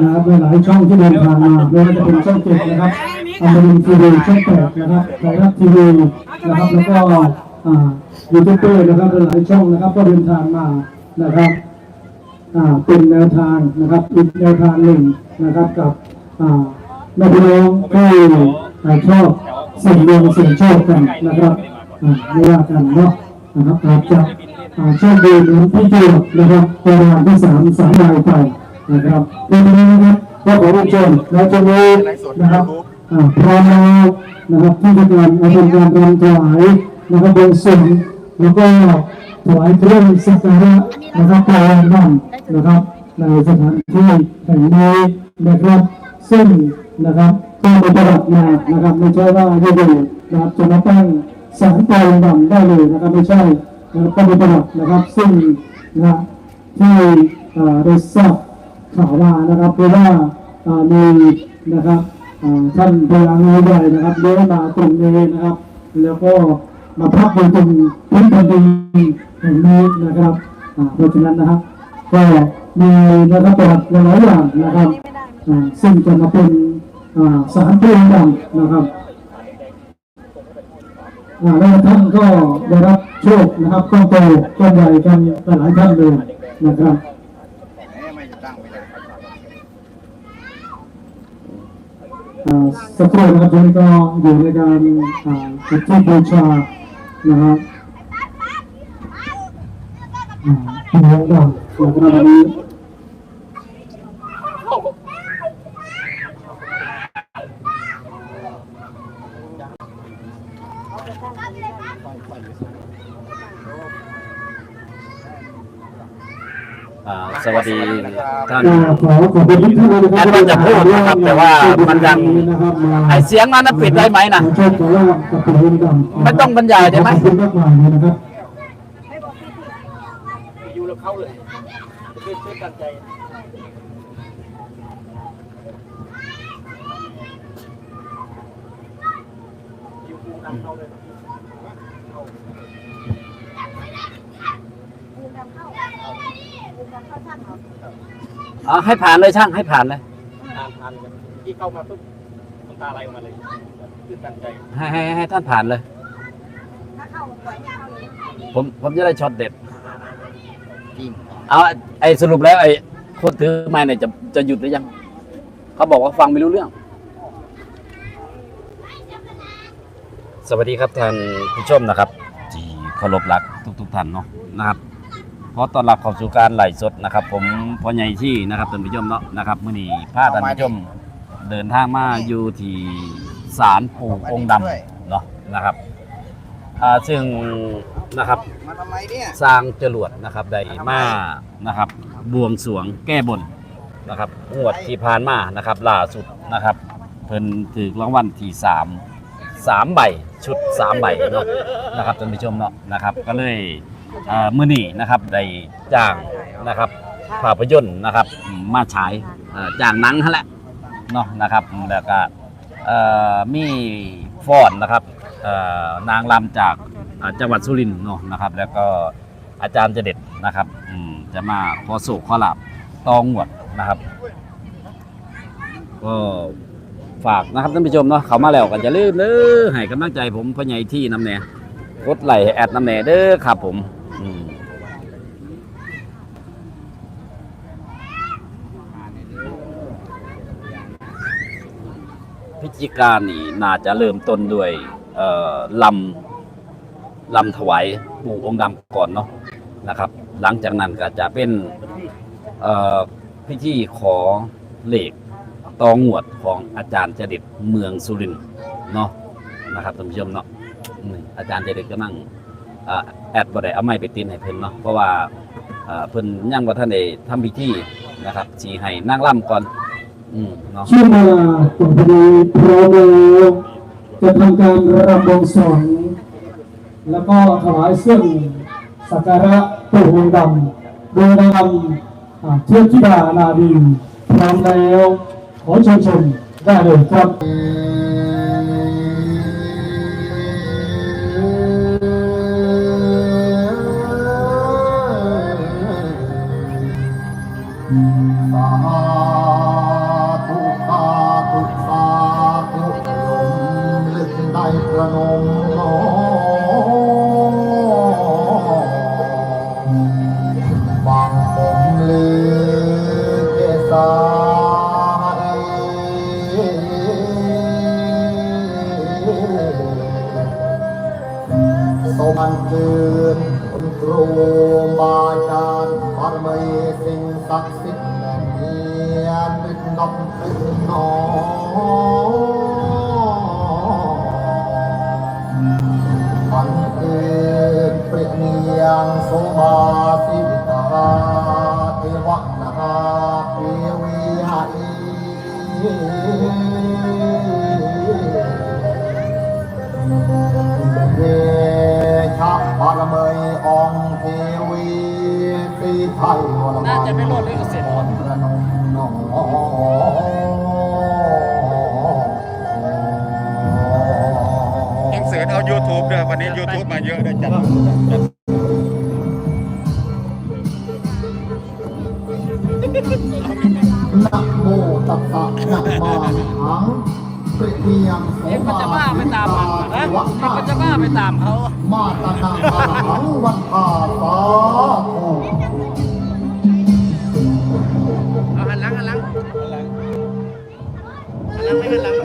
นะครับหลายช่องที่เดินทางมาไม่ว่าจะเป็นช่องเจ็ดนะครับอมรินทีวีช่องแปดนะครับไทยรัฐทีวีนะครับแล้วก็อ่ายูทูบเบอร์นะครับหลายช่องนะครับ ก็เดินทางมานะครับอ่าเป็นแนวทางนะครับอีกแนวทางหนึ่งนะครับกับอ่าแม่พี่น้องที่ชอบสิ่งดวงเสิ่งโชคกันนะครับอ่าไม่ว่ากันเนาะนะครับอาจจะอ่าโชคดีเหมือนพี่เจียวนะครับประมาณที่สามสามรายไป นะครับวันนี้นะครับก็ขอเรียนเชิญและจะมีนะครับอ่าพร้อมแล้วนะครับที่จะการเอาเป็นการรำถวายนะครับบนสวงแล้วก็ถวายเครื่องสักการะนะครับกลางวันนะครับในสถานที่แห่งนี้นะครับ ซึ่งนะครับต้องไปประวัติมานะครับไม่ใช่ว่าอยู่ๆนะครับจะมาตั้งสารกลางดำได้เลยนะครับไม่ใช่นะครับต้องไปประวัตินะครับซึ่งนะที่เอ่อได้ทราบ ข่าวมานะครับเพราะว่ามีนะครับท่านพลังงานใหญ่นะครับเดินมาตรงนี้นะครับ แล้วก็มาพักบนตรงพื้นแผ่นดินแห่งนี้นะครับเพราะฉะนั้นนะครับก็มีนะครับประวัติหลายอย่างนะครับซึ่งจะมาเป็นสารเปลี่ยนดำนะครับแล้วท่านก็ได้รับโชคนะครับก้อนโตก้อนใหญ่กันหลายท่านเลยนะครับ อ่าสักครู่นะครับท่านก็อยู่ในการอ่าจุดธูปบูชานะครับอ่าเป็นวงดำนะครับวันนี้อ่าส วัสดีท่านก็ขอขอบคุณทุกท่านเลยนะครับแอดมินจะพูดนะครับแต่ว่ามันยังนะครับมาไอเสียงนั้นนะปิดได้ไหมนะขอโชคขอลาบกับปู่วงดำไม่ต้องบรรยายได้ไหมขอบคุณมากมายเลยนะครับอยู่แล้วเข้าเลยช่วย ช่วยกันใจอ่าให้ผ่านเลยช่างให้ผ่านเลยทานทานกันที่เข้ามาปุ๊บน้ำตาไหลออกมาเลยช่วยกันใจให้ให้ให้ท่านผ่านเลยผมผมจะได้ช็อตเด็ดจริงเอาไอสรุปแล้วไอคนถือไม้เนี่ยจะจะหยุดหรือยัง เขาบอกว่าฟังไม่รู้เรื่อง สวัสดีครับท่านผู้ชมนะครับ ที่เคารพรักทุกทุกๆท่านเนาะนะครับ ขอต้อนรับเข้าสู่การไลฟ์สดนะครับผมพ่อใหญ่ที่นะครับท่านผู้ชมเนาะนะครับมื้อนี้พาท่านผู้ชมเดินทางมาอยู่ที่ศาลปู่องค์ดำเนาะนะครับอ่าซึ่งนะครับมาทำไมเนี่ยสร้างจรวดนะครับได้มานะครับบวงสรวงแก้บนนะครับงวดที่ผ่านมานะครับล่าสุดนะครับเพิ่นถือรางวัลที่สามสามใบชุดสามใบเนาะนะครับท่านผู้ชมเนาะนะครับก็เลยเอ่อมื้อนี้นะครับได้จ้างนะครับภาพยนตร์นะครับมาฉายเอ่อจ้างหนังนั่นแหละเนาะนะครับแล้วก็เอ่อมีฟอนนะครับนางรำจากจังหวัดสุรินทร์เนาะนะครับ แล้วก็อาจารย์เจเด็ดนะครับจะมาขอสุขอหลาบตองหวดนะครับ ก็ฝากนะครับท่านผู้ชมเนาะเขามาแล้วกันจะลืมเด้อให้กำลังใจผมพ่อใหญ่ที่น้ำแหน่กดไลค์ให้แอดน้ำแหน่เด้อครับผมอืมพิ จิการนี่น่าจะเริ่มต้นด้วยลำลำถวายปู่องค์ดำก่อนเนาะนะครับ หลังจากนั้นก็จะเป็นพิธีขอเหล็กตองวดของอาจารย์เจดิตเมืองสุรินเนาะนะครับท่านผู้ชมเนาะอาจารย์เจดิตก็นั่งอแอดบ่ได้เอาไม้ไปตินให้เพิ่นเนาะเพราะว่าเพิ่นยังบ่าทันได้ทำพิธีนะครับสิให้นั่งร่ำก่อน ช่วงเวลาตรงพอดีพร้อมแล้วจะทำการรำบวงสรวงแล้วก็ถวายเสื้อสักการะปู่วงดำโดยนำอ่าเทพธิดานาวีพร้อมแล้วขอเชิญชมได้เลยครับ ยืนคุณครูมาจารย์บารมีสิ่งศักดิ์สิทธิ์แห่เนียนดึงดำดึง น่าจะไม่รอดเลยเสร็จหมดเอ็งเสร็จเอา YouTube ด้วยวันนี้ YouTube มาเยอะเลยจัดนักโมตัสสะนะมาหังปริเมียงเอ็งมันจะบ้าไปตามมันนะเอ็มัจะบ้าไปตามเขา มาตานาหังวันตาสา buena la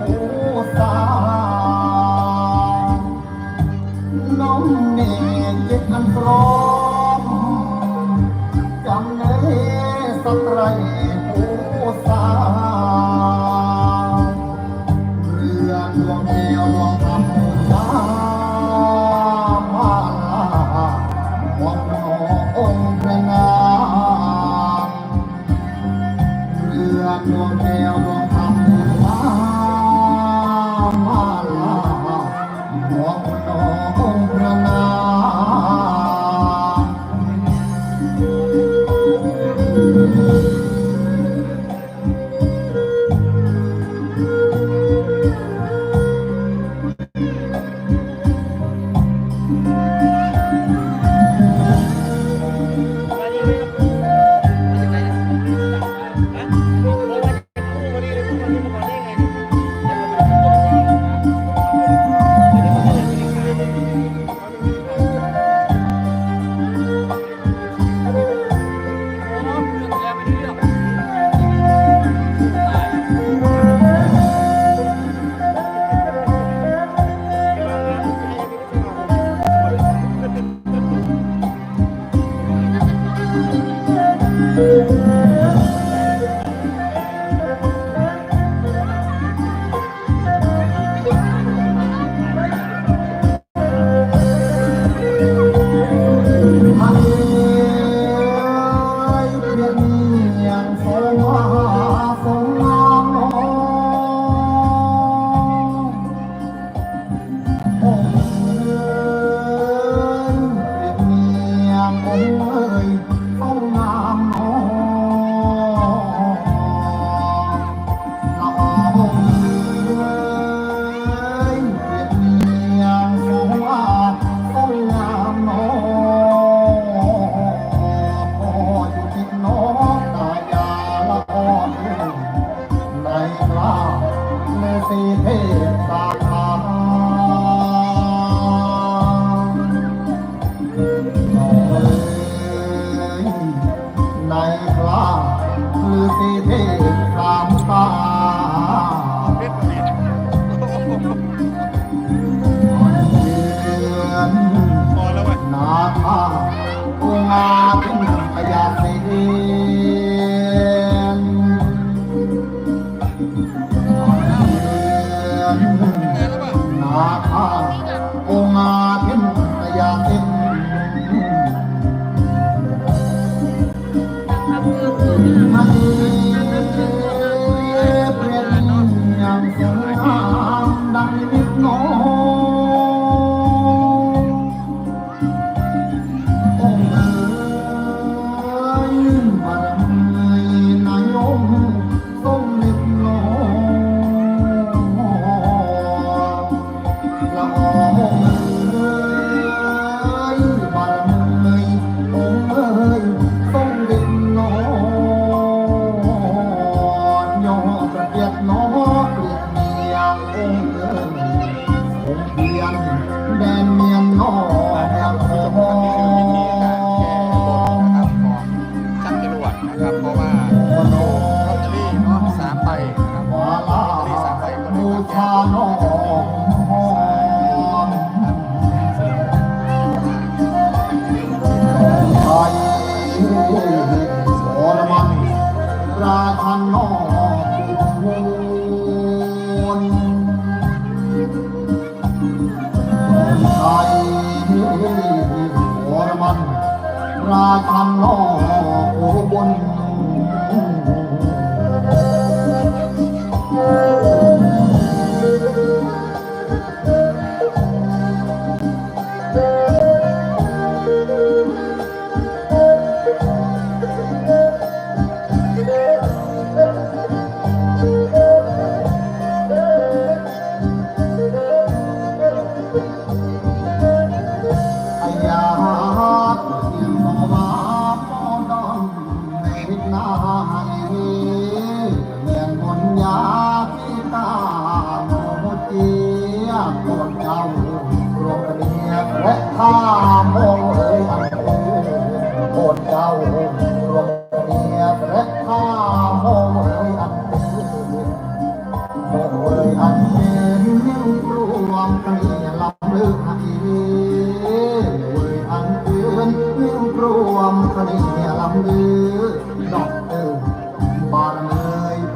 ผู้สา ขราเมสีเทามใบนะครับลอตเตอรี่สามใบก็เลยตั้งใจราคันนอกคุณไทยโอรมันราคันนอกบน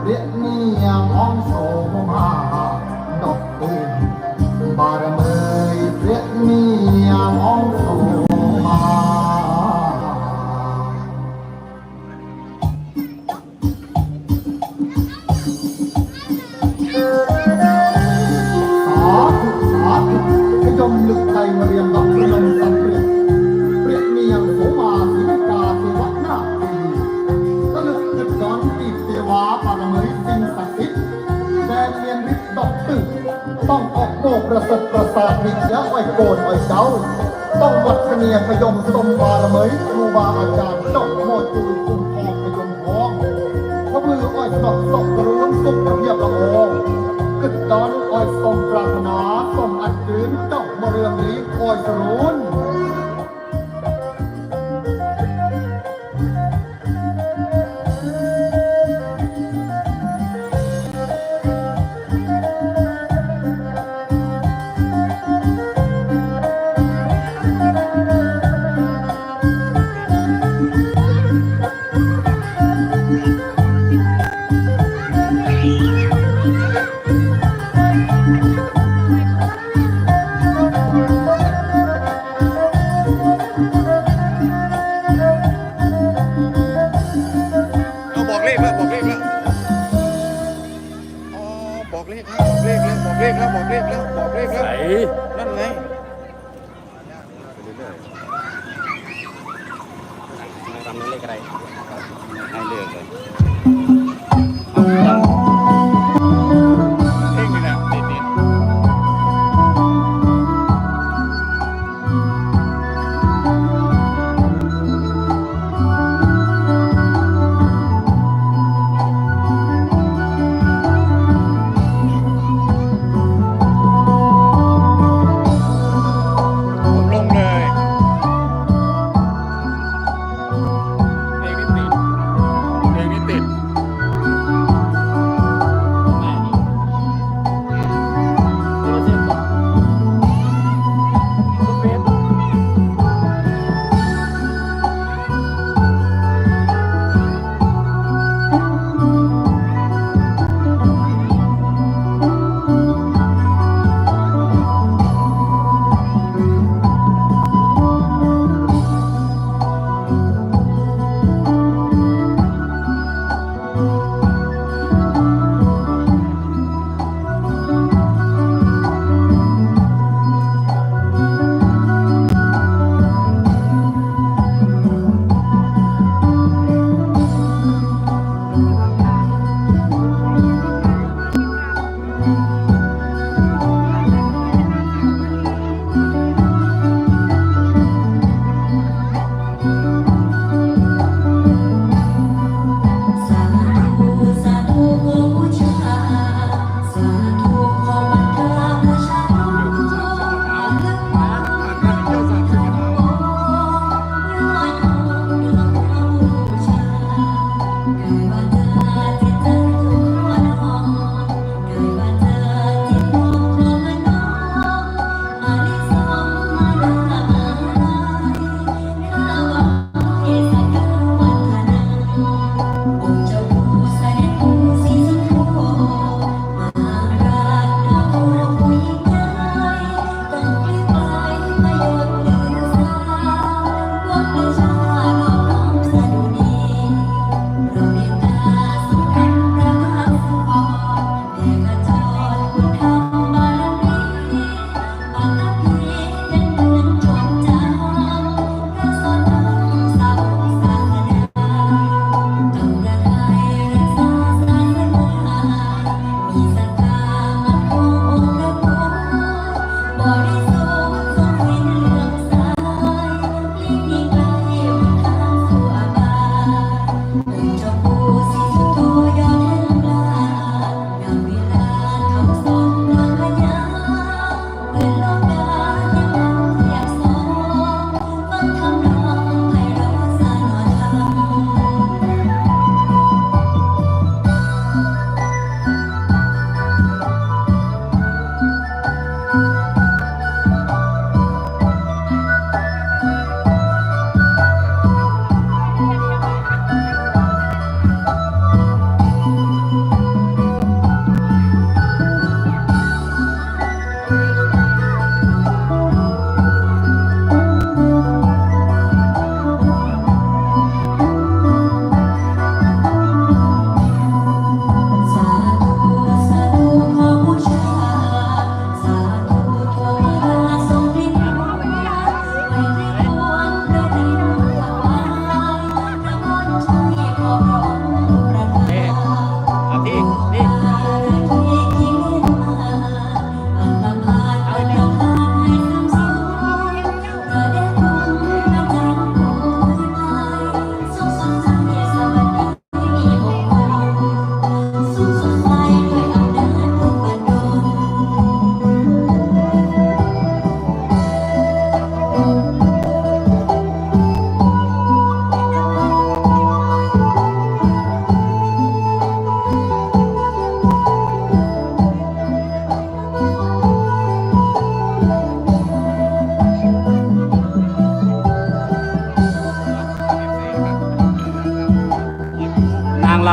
เรียนนี่ยังห้องโสมา ประสบประสาทมีญญาไอ้โกนไอ้เจ้า ต้องวัดคะเนียนพยมสมบารมีครูบาอาจารย์นกโมดจุยกุมทอ ขแล้วบอกเลขแล้วอ๋อบอกเลขแล้วบอกเลขแล้วบอกเลขแล้วบอกเลขแล้วบอ้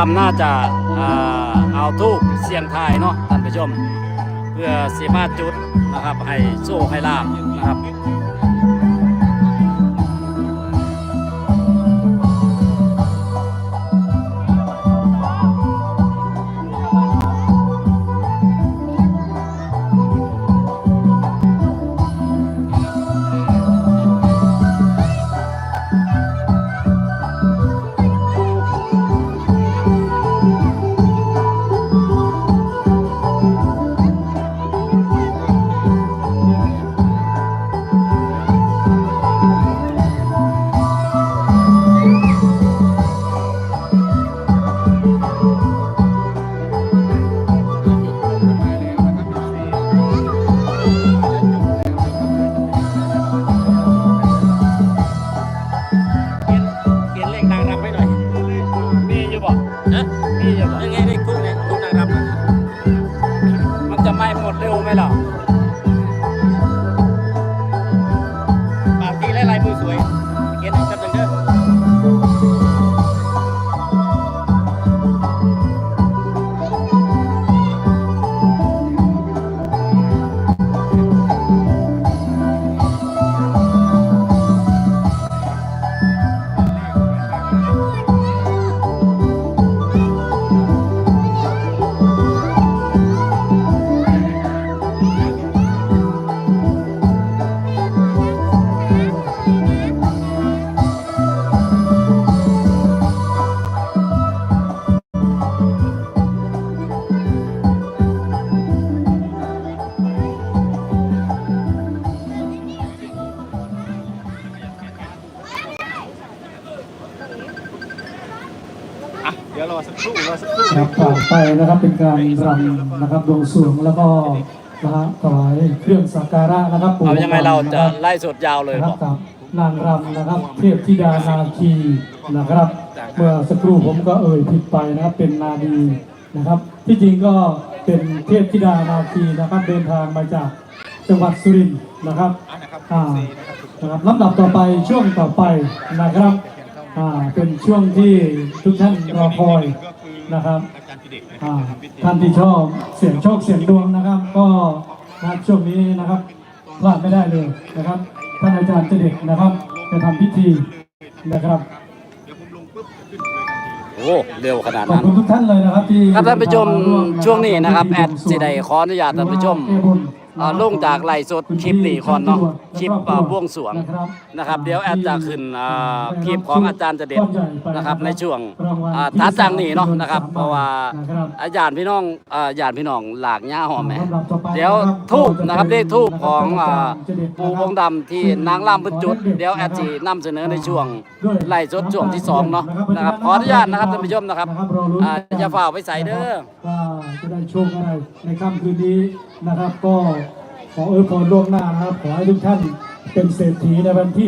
ลำน่าจะเอาทูกเสียงทายเนาะท่านผู้ชม เพื่อสีมาจุดนะครับให้โซ่ให้ลาบนะครับ เดี๋ยวรอสักครู่รอสักครู่ครับต่อไปนะครับเป็นการรำนะครับบวงสรวงแล้วก็นะฮะถวายเครื่องสักการะนะครับปู่เอายังไงเราจะนคบไล่สดยาวเลยนะคบรัอบก กับนางรำนะครับ เทพธิดานาคีนะครับ เมื่อสักครู่ผมก็เอ่ยผิดไปนะครับเป็นนาดีนะครับ ที่จริงก็เป็นเทพธิดานาคีนะครับ เดินทางมาจากจังหวัดสุรินทร์นะครับ อะนะครับอ่า สี่นะครับทุกคนนะครับลำดับต่อไปช่วงต่อไปนะครับ อ่าเป็นช่วงที่ทุกท่านรอคอยนะครับอาจารย์พิเดชนะคอ่ารับทำพิธีท่านที่ชอบเสียงโชคเสียงดวงนะครับ ก็นะช่วงนี้นะครับพลาดไม่ได้เลยนะครับท่านอาจารย์เจเด็กนะครับจะทำพิธีนะครับเดี๋ยวผมลงปุ๊บขึ้นเลยทันทีโอ้เร็วขนาดขอบนั้นคุณทุกท่านเลยนะครับที่ครับท่านผู้ชมร่วมช่วงนี้นะครับแอดพิธีสิได้ขออนุญาตท่านผู้ชมแก้บน อ่าลงจากไลฟ์สดคลิปนี้ก่อนเนาะคลิปอ่าบวงสรวงนะครับ เดี๋ยวแอดจะขึ้นอ่าคลิปของอาจารย์เจเด็ดนะครับ ในช่วงอ่าท้าจังนี้เนาะนะครับ เพราะว่าอาจารย์พี่น้องอ่าญาติพี่น้องหลากหญ้าหอมแหมเดี๋ยวทูบนะครับเลขทูบของอ่าปูวงดำที่นางล่ำเพิ่นจุด เดี๋ยวแอดจีนำเสนอในช่วงไล่สดช่วงที่สองเนาะนะครับขออนุญาตนะครับท่านผู้ชมนะครับอ่าอย่าฝ่าไปใส่เด้อว่าจะได้โชคอะไรในค่ำคืนนี้ นะครับ ก็ขออวยพรล่วงหน้านะครับ ขอให้ทุกท่านเป็นเศรษฐีในวันที่